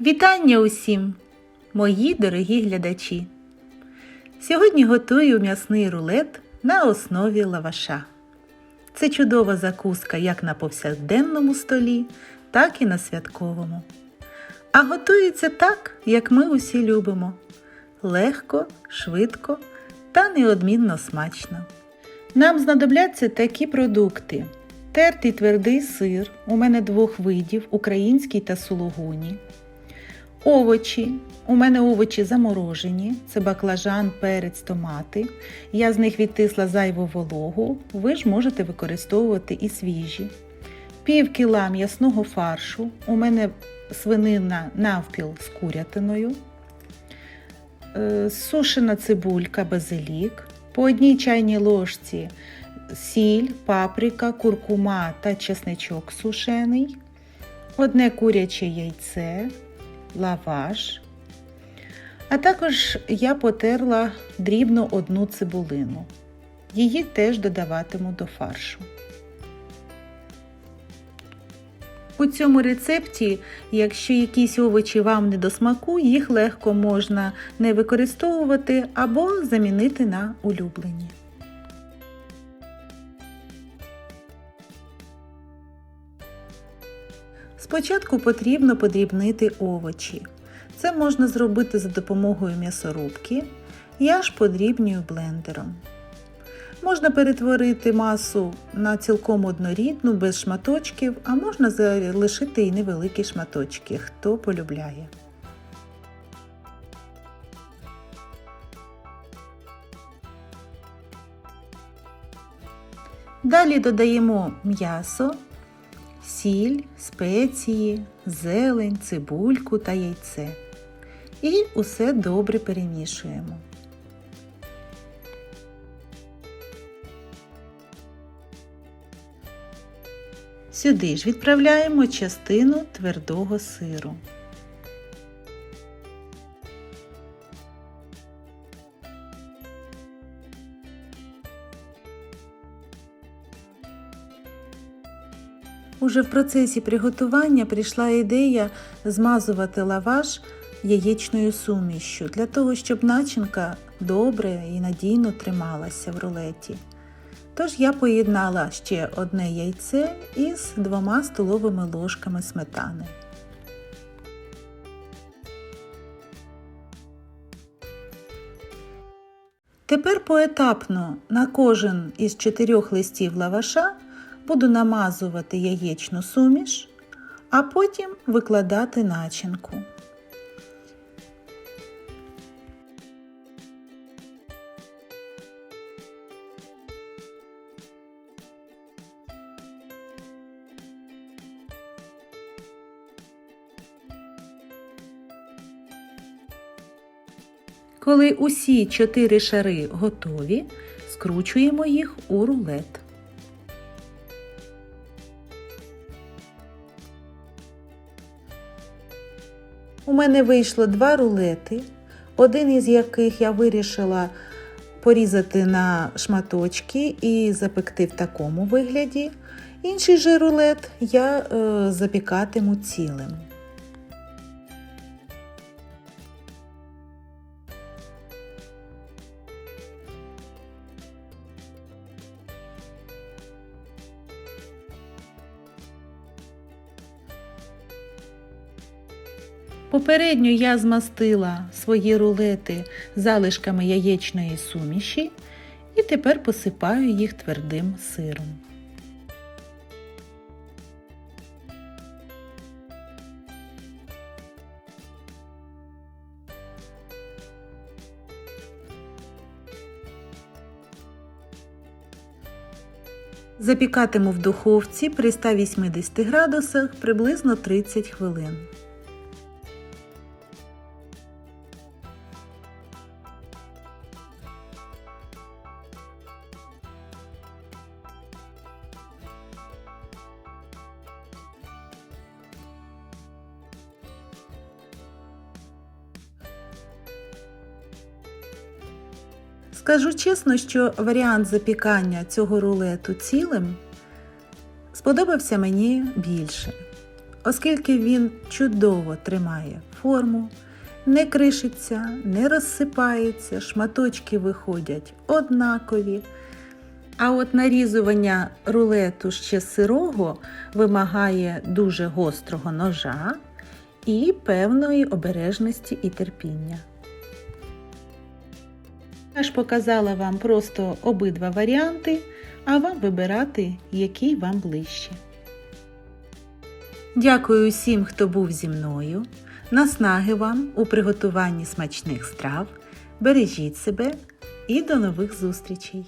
Вітання усім, мої дорогі глядачі! Сьогодні готую м'ясний рулет на основі лаваша. Це чудова закуска як на повсякденному столі, так і на святковому. А готується так, як ми усі любимо: легко, швидко та неодмінно смачно. Нам знадобляться такі продукти: тертий твердий сир, у мене двох видів, український та сулугуні. Овочі. У мене овочі заморожені, це баклажан, перець, томати. Я з них відтисла зайву вологу, ви ж можете використовувати і свіжі. Пів кіла м'ясного фаршу. У мене свинина навпіл з курятиною. Е, Сушена цибулька, базилік. По одній чайній ложці сіль, паприка, куркума та чесничок сушений. Одне куряче яйце лаваш. А також я потерла дрібно одну цибулину. Її теж додаватиму до фаршу. У цьому рецепті, якщо якісь овочі вам не до смаку, їх легко можна не використовувати або замінити на улюблені. Спочатку потрібно подрібнити овочі. Це можна зробити за допомогою м'ясорубки. Я ж подрібнюю блендером. Можна перетворити масу на цілком однорідну, без шматочків, а можна залишити і невеликі шматочки, хто полюбляє. Далі додаємо м'ясо, сіль, спеції, зелень, цибульку та яйце. І усе добре перемішуємо. Сюди ж відправляємо частину твердого сиру. Уже в процесі приготування прийшла ідея змазувати лаваш яєчною сумішшю для того, щоб начинка добре і надійно трималася в рулеті. Тож я поєднала ще одне яйце із двома столовими ложками сметани. Тепер поетапно на кожен із чотирьох листів лаваша буду намазувати яєчну суміш, а потім викладати начинку. Коли усі чотири шари готові, скручуємо їх у рулет. У мене вийшло два рулети, один із яких я вирішила порізати на шматочки і запекти в такому вигляді. Інший же рулет я е, запікатиму цілим. Попередньо я змастила свої рулети залишками яєчної суміші і тепер посипаю їх твердим сиром. Запікатиму в духовці при 180 градусах приблизно 30 хвилин. Скажу чесно, що варіант запікання цього рулету цілим сподобався мені більше. оскільки він чудово тримає форму, не кришиться, не розсипається, шматочки виходять однакові. А от нарізування рулету ще сирого вимагає дуже гострого ножа і певної обережності і терпіння. Я ж показала вам просто обидва варіанти, а вам вибирати, який вам ближче. Дякую усім, хто був зі мною. Наснаги вам у приготуванні смачних страв. Бережіть себе і до нових зустрічей!